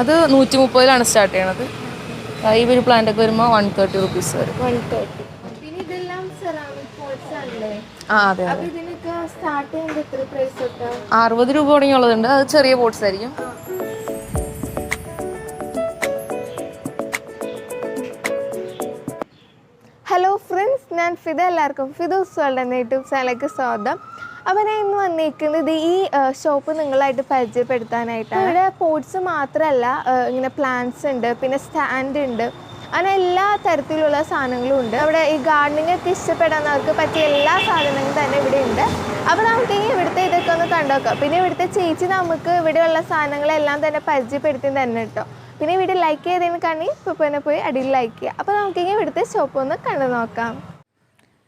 അത് നൂറ്റി മുപ്പതിലാണ് സ്റ്റാർട്ട് ചെയ്യണത് ഈ ഒരു പ്ലാന്റ് ഒക്കെ വരുമ്പോൾ വൺ തേർട്ടി റുപ്പീസ് വരും. വൺ തേർട്ടി പോട്ട്സ് അറുപത് രൂപ തുടങ്ങിയുള്ളതുണ്ട്. അത് ചെറിയ ബോട്ട്സ് ആയിരിക്കും. ഹലോ ഫ്രണ്ട്സ് ഞാൻ ഫിദ എല്ലാവർക്കും ഫിദോസ് വേൾഡ് എന്ന യൂട്യൂബ് ചാനലിലേക്ക് സ്വാഗതം. ഞാൻ ഇന്ന് വന്നിരിക്കുന്നത് ഈ ഷോപ്പ് നിങ്ങളായിട്ട് പരിചയപ്പെടുത്താനായിട്ടാണ്. ഇവിടെ പോട്ട്സ് മാത്രമല്ല ഇങ്ങനെ പ്ലാന്റ്സ് ഉണ്ട് പിന്നെ സ്റ്റാൻഡ് ഉണ്ട്. അങ്ങനെ എല്ലാ തരത്തിലുള്ള സാധനങ്ങളും ഉണ്ട്. അവിടെ ഈ ഗാർഡനിങ് ഒക്കെ ഇഷ്ടപ്പെടാന്നവർക്ക് പറ്റിയ എല്ലാ സാധനങ്ങളും തന്നെ ഇവിടെ ഉണ്ട്. അപ്പോൾ നമുക്ക് ഇനി ഇവിടുത്തെ ഇതൊക്കെ ഒന്ന് കണ്ടുനോക്കാം പിന്നെ ഇവിടുത്തെ ചേച്ചി നമുക്ക് ഇവിടെയുള്ള സാധനങ്ങളെല്ലാം തന്നെ പരിചയപ്പെടുത്തി തന്നെ കേട്ടോ. പിന്നെ വീഡിയോ ലൈക്ക് ചെയ്തതിന് കാണി ഇപ്പോൾ പോയി അടിയിൽ ലൈക്ക് ചെയ്യുക. അപ്പോൾ നമുക്കിങ്ങനെ ഇവിടുത്തെ ഷോപ്പ് ഒന്ന് കണ്ടു നോക്കാം.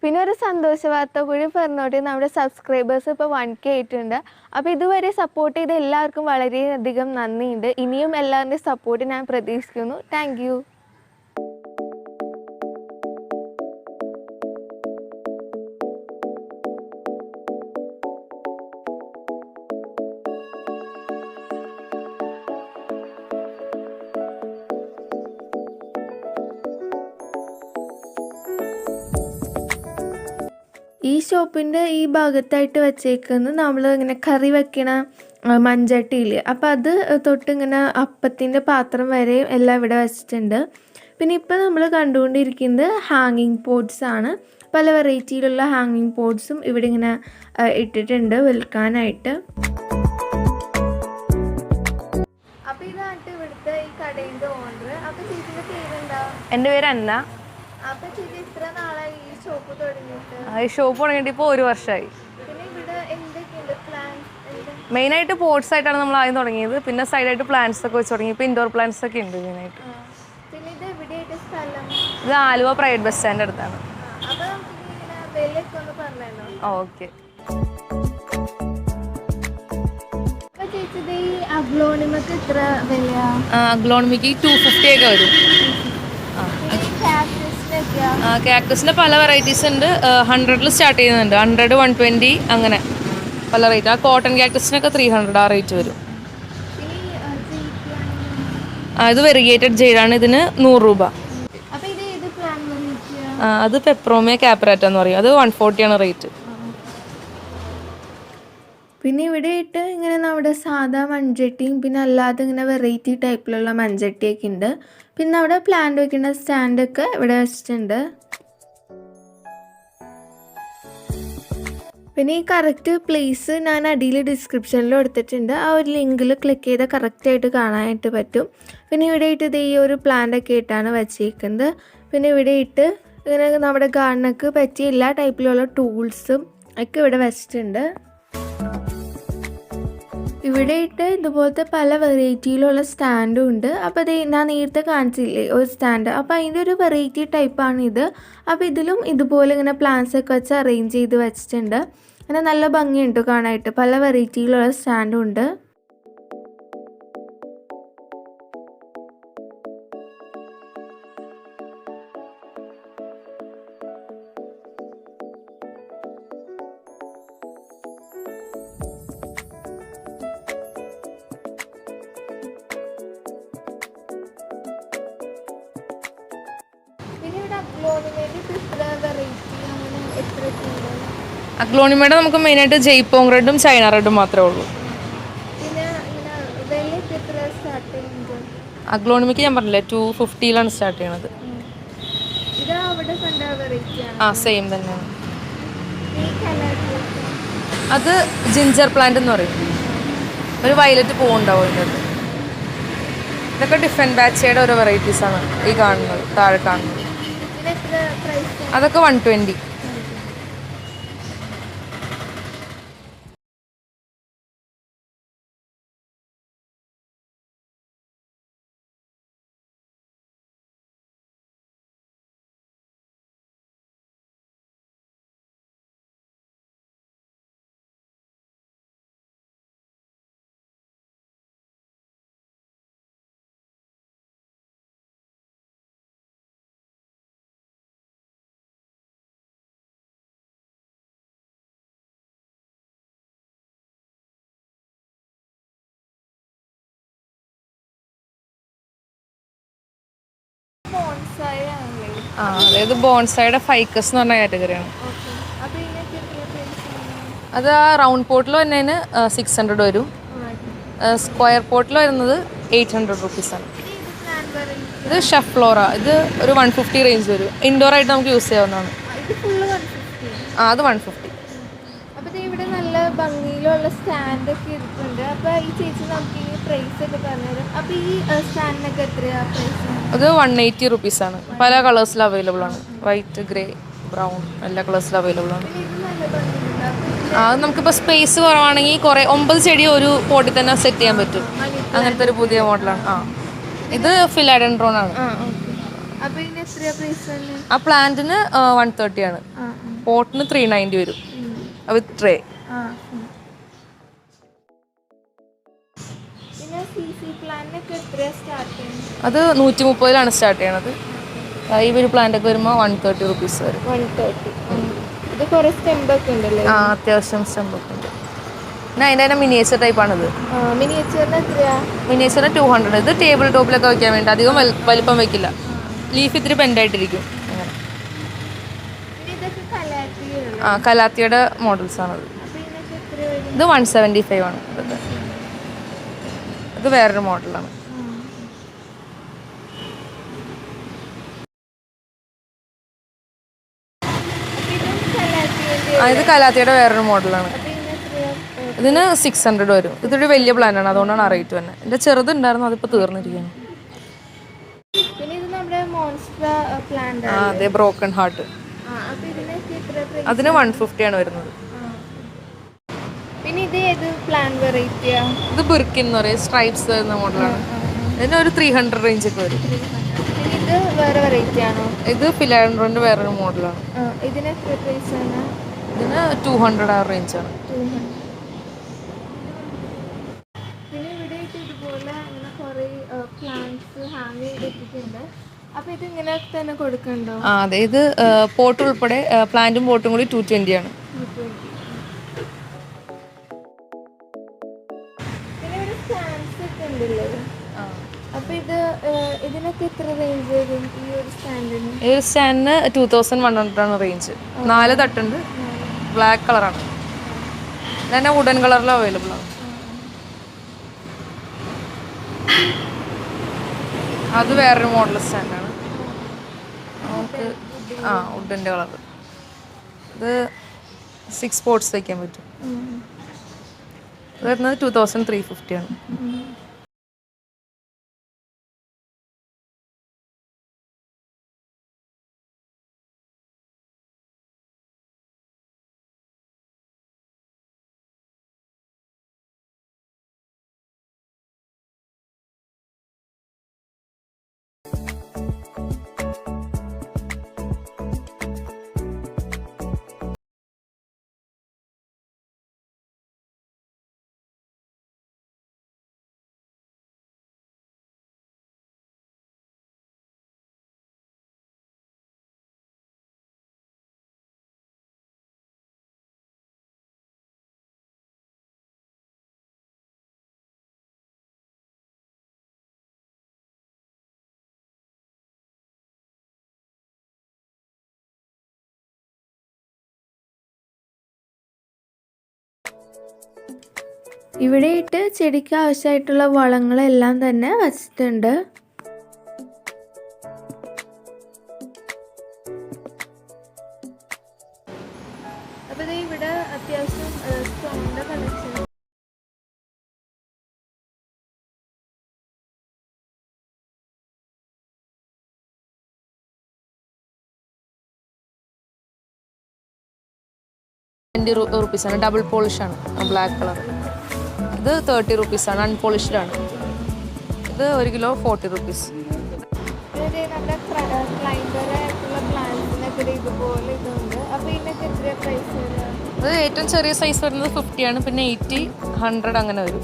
പിന്നെ ഒരു സന്തോഷ വാർത്ത കൂടി പറഞ്ഞോട്ടെ. നമ്മുടെ സബ്സ്ക്രൈബേഴ്സ് ഇപ്പോൾ വൺ കെ ആയിട്ടുണ്ട്. അപ്പോൾ ഇതുവരെ സപ്പോർട്ട് ചെയ്ത എല്ലാവർക്കും വളരെയധികം നന്ദിയുണ്ട്. ഇനിയും എല്ലാവരുടെയും സപ്പോർട്ട് ഞാൻ പ്രതീക്ഷിക്കുന്നു. താങ്ക് ഷോപ്പിന്റെ ഈ ഭാഗത്തായിട്ട് വെച്ചേക്കുന്നത് നമ്മൾ ഇങ്ങനെ കറി വെക്കണ മഞ്ചട്ടിയിൽ മൺചട്ടിയിൽ അപ്പോൾ അത് തൊട്ട് ഇങ്ങനെ അപ്പത്തിന്റെ പാത്രം വരെ എല്ലാം ഇവിടെ വെച്ചിട്ടുണ്ട്. പിന്നെ ഇപ്പോൾ നമ്മൾ കണ്ടുകൊണ്ടിരിക്കുന്നത് ഹാങ്ങിങ് പോട്ട്സ് ആണ്. പല വെറൈറ്റിയിലുള്ള ഹാങ്ങിങ് പോട്ട്സും ഇവിടെ ഇങ്ങനെ ഇട്ടിട്ടുണ്ട് വിൽക്കാനായിട്ട്. അപ്പോൾ ഇതാണ് ഇവിടുത്തെ ഈ കടയുടെ ഓണർ അപ്പോൾ ചേച്ചിയുടെ പേരെന്താ? എന്റെ പേര് അന്ന. ഈ ഷോപ്പ് തുടങ്ങിയിട്ട്? ആ, ഇപ്പോൾ ഒരു വർഷമായി പോർട്സ് മെയിനായിട്ട് പോട്ട്സ് ആയിട്ടാണ് നമ്മൾ ആദ്യം തുടങ്ങിയത്. പിന്നെ സൈഡായിട്ട് പ്ലാന്റ്സ് ഒക്കെ വെച്ച് തുടങ്ങി. ഇപ്പോൾ ഇൻഡോർ പ്ലാന്റ്സ് ഒക്കെ ഉണ്ട് മെയിനായിട്ട് ഇത് ആലുവ പ്രൈവറ്റ് ബസ് സ്റ്റാൻഡ് അടുത്താണ്. ഓക്കെ അഗ്ലോണിമൊക്കെ ടു ഫിഫ്റ്റി ഒക്കെ വരും. കാക്ടസിനൊക്കെയാ കാക്ടസിന്റെ പല വെറൈറ്റീസ് ഉണ്ട്. ഹൺഡ്രഡിൽ സ്റ്റാർട്ട് ചെയ്യുന്നുണ്ട്. ഹൺഡ്രഡ് വൺ ട്വന്റി അങ്ങനെ. പല റേറ്റ് ആ കോട്ടൺ കാക്ടസിനൊക്കെ ത്രീ ഹൺഡ്രഡ് ആ റേറ്റ് വരും. അത് വെറിഗേറ്റഡ് ജെയ്ഡാണ് ഇതിന് നൂറ് രൂപ. അത് പെപ്രോമിയ കാപ്രാറ്റ എന്ന് പറയും. അത് വൺ ഫോർട്ടിയാണ് റേറ്റ് പിന്നെ ഇവിടെ ഇട്ട് ഇങ്ങനെ നമ്മുടെ സാധാ മൺചട്ടിയും പിന്നെ അല്ലാതെ ഇങ്ങനെ വെറൈറ്റി ടൈപ്പിലുള്ള മൺചട്ടിയൊക്കെ ഉണ്ട്. പിന്നെ അവിടെ പ്ലാന്റ് വെക്കുന്ന സ്റ്റാൻഡൊക്കെ ഇവിടെ വെച്ചിട്ടുണ്ട്. പിന്നെ ഈ കറക്റ്റ് പ്ലേസ് ഞാൻ അടിയിൽ ഡിസ്ക്രിപ്ഷനിൽ കൊടുത്തിട്ടുണ്ട്. ആ ഒരു ലിങ്കിൽ ക്ലിക്ക് ചെയ്താൽ കറക്റ്റായിട്ട് കാണാനായിട്ട് പറ്റും. പിന്നെ ഇവിടെ ഇട്ട് ഇത് ഈ ഒരു പ്ലാന്റ് ഒക്കെ ഇട്ടാണ് വെച്ചേക്കുന്നത്. പിന്നെ ഇവിടെ ഇട്ട് ഇങ്ങനെ നമ്മുടെ ഗാർഡനൊക്കെ പറ്റിയ എല്ലാ ടൈപ്പിലുള്ള ടൂൾസും ഒക്കെ ഇവിടെ വെച്ചിട്ടുണ്ട്. ഇവിടെ ഇട്ട് ഇതുപോലത്തെ പല വെറൈറ്റിയിലുള്ള സ്റ്റാൻഡും ഉണ്ട്. അപ്പോൾ അത് ഞാൻ നേരത്തെ കാണിച്ചില്ലേ ഒരു സ്റ്റാൻഡ് അപ്പോൾ അതിന്റെ ഒരു വെറൈറ്റി ടൈപ്പാണ് ഇത്. അപ്പോൾ ഇതിലും ഇതുപോലെ ഇങ്ങനെ പ്ലാന്റ്സ് ഒക്കെ വെച്ച് അറേഞ്ച് ചെയ്ത് വെച്ചിട്ടുണ്ട്. അങ്ങനെ നല്ല ഭംഗിയുണ്ട് കാണാനായിട്ട്. പല വെറൈറ്റിയിലുള്ള സ്റ്റാൻഡും ഉണ്ട്. അഗ്ലോണിമയുടെ നമുക്ക് മെയിനായിട്ട് ജയ്പോങ് റെഡും ചൈന റെഡും മാത്രമേ ഉള്ളൂ. ചെയ്യുന്നത്? ഞാൻ പറഞ്ഞില്ലേ ടു ഫിഫ്റ്റിയിലാണ് സ്റ്റാർട്ട് ചെയ്യണത്. ആ സെയിം തന്നെയാണ്. അത് ജിഞ്ചർ പ്ലാന്റ് എന്ന് പറയും. ഒരു വയലറ്റ് പൂവുണ്ടാവും അതിന്റെ അത് ഇതൊക്കെ ഡിഫറെന്റ് ബാച്ചയുടെ ഓരോ വെറൈറ്റീസാണ് ഈ കാണുന്നത് താഴെ കാണുന്നത്. അതൊക്കെ വൺ ട്വന്റി ആ അതായത് ബോൺസൈഡ് ഫൈക്കസ് എന്ന് പറഞ്ഞ കാറ്റഗറിയാണ്. അത് ആ റൗണ്ട് പോട്ടിൽ വരുന്നതിന് സിക്സ് ഹൺഡ്രഡ് വരും. സ്ക്വയർ പോട്ടിൽ വരുന്നത് എയ്റ്റ് ഹൺഡ്രഡ് റുപ്പീസാണ് ഇത് ഷെഫ് ഫ്ലോറ ഇത് ഒരു വൺ ഫിഫ്റ്റി റേഞ്ച് വരും. ഇൻഡോർ ആയിട്ട് നമുക്ക് യൂസ് ചെയ്യാവുന്നതാണ്. ആ അത് വൺ ഫിഫ്റ്റി ഇവിടെ നല്ല ഭംഗിയിലുള്ള സ്റ്റാൻഡൊക്കെ ഇരിപ്പുണ്ട്. അപ്പോൾ ഈ ചേച്ചി നമുക്ക് ഈ പ്രൈസ് ഒക്കെ പറഞ്ഞുതരും. അപ്പോൾ ഈ സ്റ്റാൻഡിനൊക്കെ എത്രയാണ് പ്രൈസ് അത് വൺ എയ്റ്റി റുപ്പീസാണ് പല കളേഴ്സിൽ അവൈലബിൾ ആണ്. വൈറ്റ് ഗ്രേ ബ്രൗൺ എല്ലാ കളേഴ്സിലും അവൈലബിൾ ആണ്. അത് നമുക്കിപ്പോൾ സ്പേസ് കുറവാണെങ്കിൽ കുറേ ഒമ്പത് ചെടി ഒരു പോട്ടിൽ തന്നെ സെറ്റ് ചെയ്യാൻ പറ്റും. അങ്ങനത്തെ ഒരു പുതിയ മോഡലാണ് ആ. ഇത് ഫിലാഡൻഡ്രോൺ ആണ്. ആ പ്ലാന്റിന് വൺ തേർട്ടി ആണ്. പോട്ടിന് ത്രീ നയന്റി വരും. വിത്ത് ട്രേ അത് നൂറ്റി മുപ്പതിലാണ് സ്റ്റാർട്ട് ചെയ്യണത് ഈ ഒരു പ്ലാന്റ് ഒക്കെ വരുമ്പോൾ വൺ തേർട്ടി റുപ്പീസ് വരും. വൺ തേർട്ടി ഇത് കുറേ സ്റ്റെമ്പൊക്കെ ഉണ്ടല്ലേ? ആ അത്യാവശ്യം സ്റ്റെമ്പൊക്കെ ഉണ്ട്. പിന്നെ അതിന്റെ തന്നെ മിനിയേച്ചർ ടൈപ്പാണിത് മിനിയേച്ചറിന് മിനിയേച്ചർ ടു ഹൺഡ്രഡ് ഇത് ടേബിൾ ടോപ്പിലൊക്കെ വെക്കാൻ വേണ്ടി. അധികം വലിപ്പം വെക്കില്ല. ലീഫ് ഇത്തിരി ബെൻഡായിട്ടിരിക്കും ആ കലാത്തിയുടെ മോഡൽസ് ആണത്. ഇത് വൺ സെവന്റി ഫൈവ് ആണ്. ഇതൊക്കെ. ഇത് വേറൊരു മോഡലാണ്. ഇതും കലാത്തിയുടെ വേറൊരു മോഡലാണ്. ഇതിന് സിക്സ് ഹൺഡ്രഡ് വരും. ഇതൊരു വലിയ പ്ലാനാണ് അതുകൊണ്ടാണ് ആ റേറ്റ് തന്നെ എന്റെ ചെറുതുണ്ടായിരുന്നു അതിപ്പോൾ തീർന്നിരിക്കുകയാണ് ആ അതെ ബ്രോക്കൺ ഹാർട്ട് അതിന് വൺ ഫിഫ്റ്റിയാണ് വരുന്നത്. ഇത് ഏത് പ്ലാൻ വെറൈറ്റിയാ ഇത് ബുർക്കിൻ എന്ന് പറയും സ്ട്രൈപ്സ് വരുന്ന മോഡലാണ് ഇതിന് ഒരു ത്രീ ഹൺഡ്രഡ് റേഞ്ച് ഒക്കെ വരും. ഇത് വേറെ വെറൈറ്റി ആണോ? ഇത് ഫിലാൻഡ്രോന്റെ വേറൊരു മോഡലാണ് ഇതിന് പ്രൈസ് ആണ്? ഇതിന് ടു ഹൺഡ്രഡ് ആ റേഞ്ചാണ് ആണ്. ഹൺഡ്രഡ് പിന്നെ ഇവിടെ ഇതുപോലെ അങ്ങനെ കുറേ പ്ലാന്റ്സ് ഹാങ് ചെയ്തിട്ടുണ്ട് അപ്പോൾ ഇത് ഇങ്ങനെ തന്നെ കൊടുക്കണ്ടോ? ആ അതെ. ഇത് പോട്ട് ഉൾപ്പെടെ പ്ലാന്റും പോട്ടും കൂടി ടു ട്വന്റി ആണ്. ഒരു സ്റ്റാൻഡിന് ടു തൗസൻഡ് വൺ ഹൺഡ്രഡ് ആണ് റേഞ്ച് നാല് തട്ടുണ്ട്. ബ്ലാക്ക് കളറാണ് തന്നെ വുഡൻ കളറിൽ അവൈലബിൾ ആണ്. അത് വേറൊരു മോഡൽ സ്റ്റാൻഡാണ് നമുക്ക് ആ വുഡിന്റെ കളർ ഇത് സിക്സ് സ്പോർട്സ് വയ്ക്കാൻ പറ്റും. വരുന്നത് ടു തൗസൻഡ് ത്രീ ഫിഫ്റ്റി ആണ് ഇവിടെയിട്ട് ചെടിക്ക് ആവശ്യമായിട്ടുള്ള വളങ്ങളെല്ലാം തന്നെ വച്ചിട്ടുണ്ട്. അപ്പോൾ ഇവിടെ അത്യാവശ്യം സ്റ്റോണിന്റെ കളക്ഷൻ ട്വന്റി റുപ്പീസാണ് ഡബിൾ പോളിഷാണ് ബ്ലാക്ക് കളർ ഇത് തേർട്ടി റുപ്പീസാണ് അൺപോളിഷ്ഡാണ് ഇത് ഒരു കിലോ ഫോർട്ടി റുപ്പീസ് അത് ഏറ്റവും ചെറിയ സൈസ് വരുന്നത് ഫിഫ്റ്റിയാണ് പിന്നെ എയ്റ്റി ഹൺഡ്രഡ് അങ്ങനെ വരും.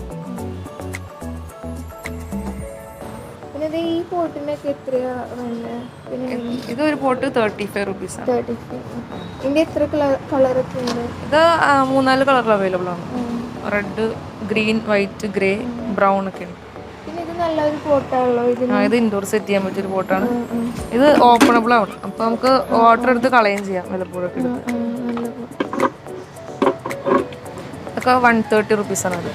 ഇത് ഈ പോട്ടിനൊക്കെ എത്രയാ വേണ്ടത് പിന്നെ ഇത് ഒരു pot thirty five rupees thirty five ഇതിന്റെ എത്ര കളർ കളറൊക്കെ ഉണ്ട്? ഇത് മൂന്നാൽ കളറിൽ അവൈലബിൾ ആണ്. Red green white grey brown ഒക്കെ ഉണ്ട്. പിന്നെ ഇത് നല്ലൊരു പോട്ടാണല്ലോ ഇത് ഇൻഡോർ സെറ്റ് ചെയ്യാൻ പറ്റിയൊരു പോട്ടാണ്. ഇത് ഓപ്പണബിൾ ആണ്. അപ്പൊ നമുക്ക് വാട്ടർ എടുത്ത് കളയും ചെയ്യാം വല്ലപ്പോഴൊക്കെ എടുത്ത്. ഇതൊക്കെ വൺ തേർട്ടി റുപ്പീസാണ് അത്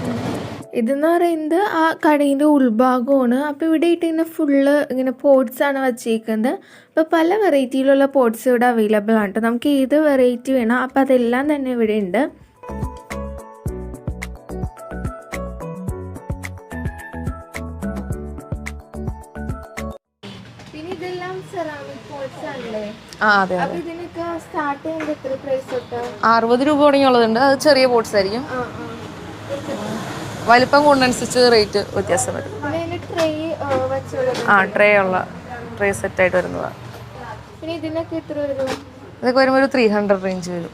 ഇതെന്ന് പറയുന്നത് ആ കടയിന്റെ ഉൾഭാഗമാണ്. അപ്പോൾ ഇവിടെ ഇട്ട് ഇങ്ങനെ ഫുള്ള് ഇങ്ങനെ പോട്ട്സ് ആണ് വച്ചേക്കുന്നത്. അപ്പോൾ പല വെറൈറ്റിയിലുള്ള പോട്ട്സ് ഇവിടെ അവൈലബിൾ ആണ് കേട്ടോ നമുക്ക് ഏത് വെറൈറ്റി വേണം അപ്പോൾ അതെല്ലാം തന്നെ ഇവിടെ ഉണ്ട്. പോട്ട്സ് അറുപത് രൂപ തുടങ്ങിയുള്ളതുണ്ട്. അത് ചെറിയ ബോട്ട്സ് ആയിരിക്കും. വലിപ്പം കൊണ്ടനുസരിച്ച് റേറ്റ് വ്യത്യാസം വരും. ആ ട്രേ ഉള്ള ട്രേ സെറ്റ് ആയിട്ട് വരുന്നതാണ് ഇതിനൊക്കെ വരുമ്പോൾ ഒരു ത്രീ ഹൺഡ്രഡ് റേഞ്ച് വരും.